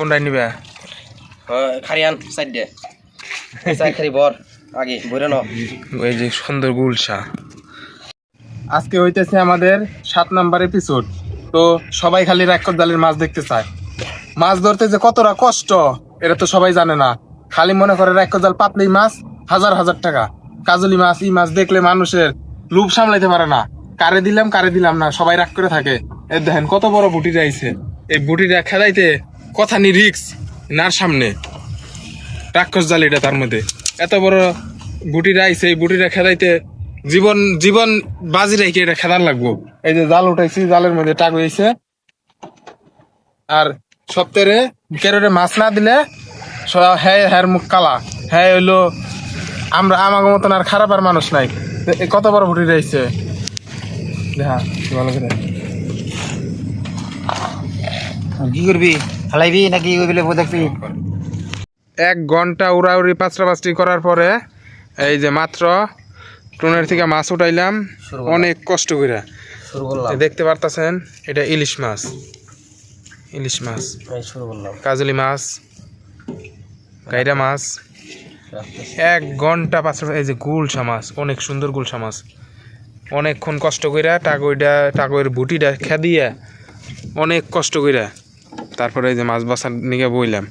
কোনটাই নিবে? খারিয়ান সাইড দে। সাইড খারি বর আগে বইরে ন। এই যে সুন্দর গুলশা আজকে হইতেছে আমাদের সাত নাম্বার এপিসোড তো সবাই খালি রাক্ষস জালের মাছ দেখতে চায়। মাছ ধরতে যে কতটা কষ্ট এটা তো সবাই জানে না। খালি মনে করে রাক্ষস জাল পাতলেই মাছ হাজার হাজার টাকা। কাজলি মাছ ই মাছ দেখলে মানুষের লোভ সামলাইতে পারে না। কারে দিলাম কারে দিলাম না সবাই রাগ করে থাকে। এই দেখেন কত বড় বুটি আইছে। এই বুটিটা খেলাইতে কথা নি রিক্স, নার সামনে। রাক্ষস জাল এটা তার মধ্যে। এত বড় বুটিটা আইছে, এই বুটিটা খেদাইতে জীবন জীবন বাজি রেখে এটা খেদার লাগবো। এই যে জাল উঠাইছি, জালের মধ্যে টাক হয়েছে আর সপ্তাহে কেরোরে মাছ না দিলে হ্যাঁ হ্যার মুখ কালা। হ্যাঁ হইল আমরা আমাকে মতন আর খারাপ আর মানুষ নাই। কত বড় ভুটি রয়েছে হ্যাঁ কি করবি? হালাইবি নাকি ওই বলে দেখবি? এক ঘণ্টা উড়াউড়ি পাঁচটা পাঁচটি করার পরে এই যে মাত্র টুনের থেকে মাছ উঠাইলাম। অনেক কষ্ট করে দেখতে পারতাছেন এটা ইলিশ মাছ। ইলিশ মাছ। কাজলি মাছ গাইরা মাছ। এক ঘণ্টা পাঁচ এই যে গুলশা মাছ অনেক সুন্দর গুলশা মাছ। অনেকক্ষণ কষ্ট কইরা টাকইটা টাকইয়ের বুটিটা খেদিয়া অনেক কষ্ট কইরা তারপরে এই যে মাছ বাসার নিকে বইলাম।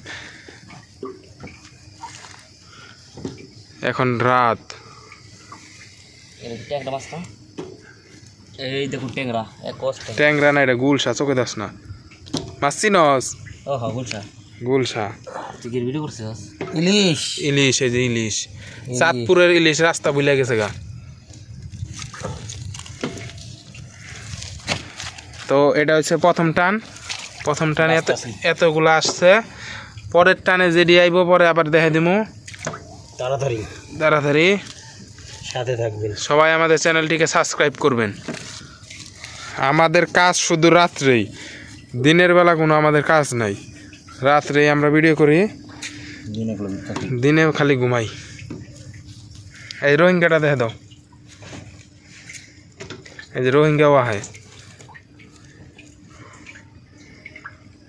এখন রাত। ট্যাংরা মাছ এই দেখুন ট্যাংরা ট্যাংরা না এটা গুলশা চোখে দাস না? মাছ চিনস? ও গুলশা। তুই কি ভিডিও করছিস? ইলিশ। ইলিশ এই যে ইলিশ। চাঁদপুরের ইলিশ রাস্তা গেছে গা। তো এটা হচ্ছে প্রথম টান। প্রথম টানে এত এতগুলো আসছে। পরের টানে যেডি আইব পরে আবার দেখে দিমু। তাড়াতাড়ি। তাড়াতাড়ি। সাথে থাকবেন। সবাই আমাদের চ্যানেলটিকে সাবস্ক্রাইব করবেন। আমাদের কাজ শুধু রাত্রেই। দিনের বেলা কোনো আমাদের কাজ নাই। রাত্রেই আমরা ভিডিও করি। দিনে খালি ঘুমাই। এই রোহিঙ্গাটা দেখে দাও। এই যে রোহিঙ্গাও আহে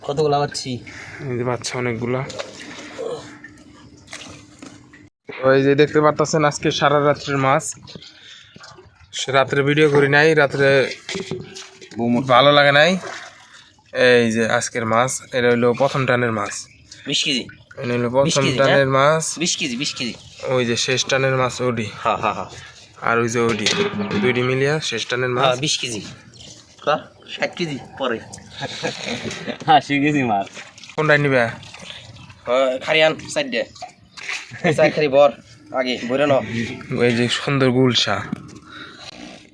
কতগুলো পাচ্ছি এই বাচ্চা অনেকগুলা। ওই যে দেখতে পারতেছেন আজকে সারা রাত্রের মাছ। সে রাত্রে ভিডিও করি নাই রাত্রে ভালো লাগে নাই। এই যে আজকের মাছ এটা হইল প্রথম টানের মাছ। বিশ কেজি? এটা হইল প্রথম টানের মাছ। বিশ কেজি বিশ কেজি। ওই যে শেষ টানের মাছ ওডি। হ্যাঁ হ্যাঁ হ্যাঁ আর ওই যে ওডি দুইটি মিলিয়া শেষ টানের মাছ। হ্যাঁ বিশ কেজি। ষাট কেজি পরে। আশি কেজি মাছ কোনটাই নিবে? খারিয়ান সাইড দে। সাইড খারি বর আগে বইরে ন ওই যে সুন্দর গুলশা।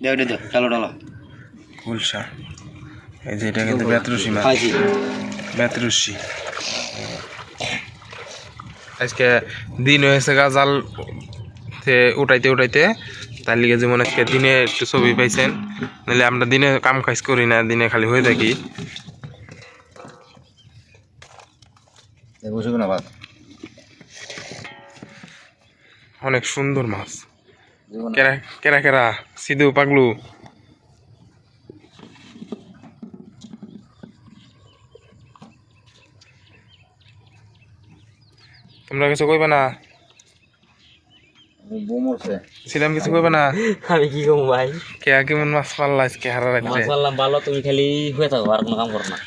দেও দে ডালো ডালো। গুলশা। এই যে এটা কিন্তু মাছ আজকে দিন হয়েছে গা জাল তে উঠাইতে উঠাইতে তার লিগে যেমন আজকে দিনে একটু ছবি পাইছেন নাহলে আমরা দিনে কাম কাজ করি না দিনে খালি হয়ে থাকি। অনেক সুন্দর মাছ। কেরা কেরা কেরা? সিধু পাগলু? তোমরা কিছু কইবে না? ছিলাম কিছু কইবে না? আমি কি কম ভাই? কে কেমন মাছ পাল্লা আজকে হারা রাখছে মাছ ভালো তুমি খালি হয়ে থাকো আর কোনো কাম করো না।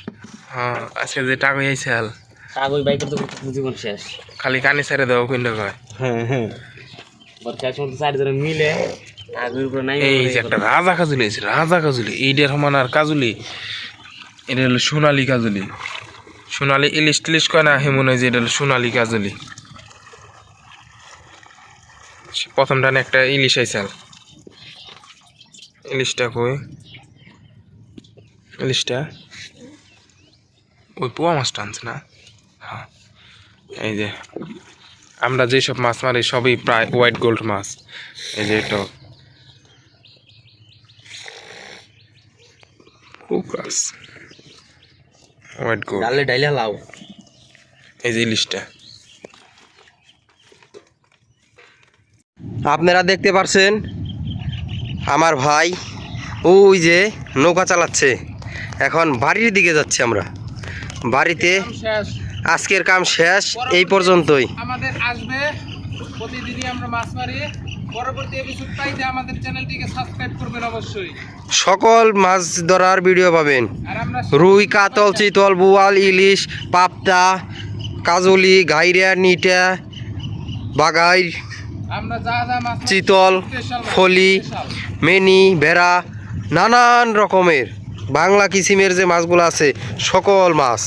হ্যাঁ আজকে যে টাকা হয়েছে হাল। কাগজ বাইকের তো জীবন শেষ। খালি কানি ছেড়ে দেবো কিন্তু কয়। হ্যাঁ হ্যাঁ। বরকার সময় চারিজনে মিলে আগুর উপরে নাই এই যে একটা রাজা কাজুলি আছে রাজা কাজুলি এইটার সমান আর কাজুলি। এটা হলো সোনালি কাজুলি। সোনালি ইলিশ টিলিশ কয় না হে মনে হয় যে এটা হলো সোনালি কাজুলি। প্রথম টানে একটা ইলিশ আইসাল ইলিশটা কই? ইলিশটা? ওই পোয়া মাছটা আনছে না? হ্যাঁ। এই যে আমরা যেসব মাছ মারি সবই প্রায় হোয়াইট গোল্ড মাছ। এই যে এটা। ফোকাস হোয়াইট গোল্ড ডালে ডাইলে লাও এই যে ইলিশটা। আপনারা দেখতে পারছেন আমার ভাই ওই যে নৌকা চালাচ্ছে। এখন বাড়ির দিকে যাচ্ছি আমরা। বাড়িতে আজকের কাম শেষ। এই পর্যন্তই। আমাদের আসবে প্রতিদিনই আমরা মাছ মারি। পরবর্তী এপিসোড পাইতে আমাদের চ্যানেলটিকে সাবস্ক্রাইব করবেন অবশ্যই। সকল মাছ ধরার ভিডিও পাবেন। রুই কাতল চিতল বুয়াল ইলিশ পাবদা কাজলি গাইরা নিটা বাগাই চিতল ফলি। মেনি ভেড়া নানান রকমের বাংলা কিসিমের যে মাছগুলো আছে সকল মাছ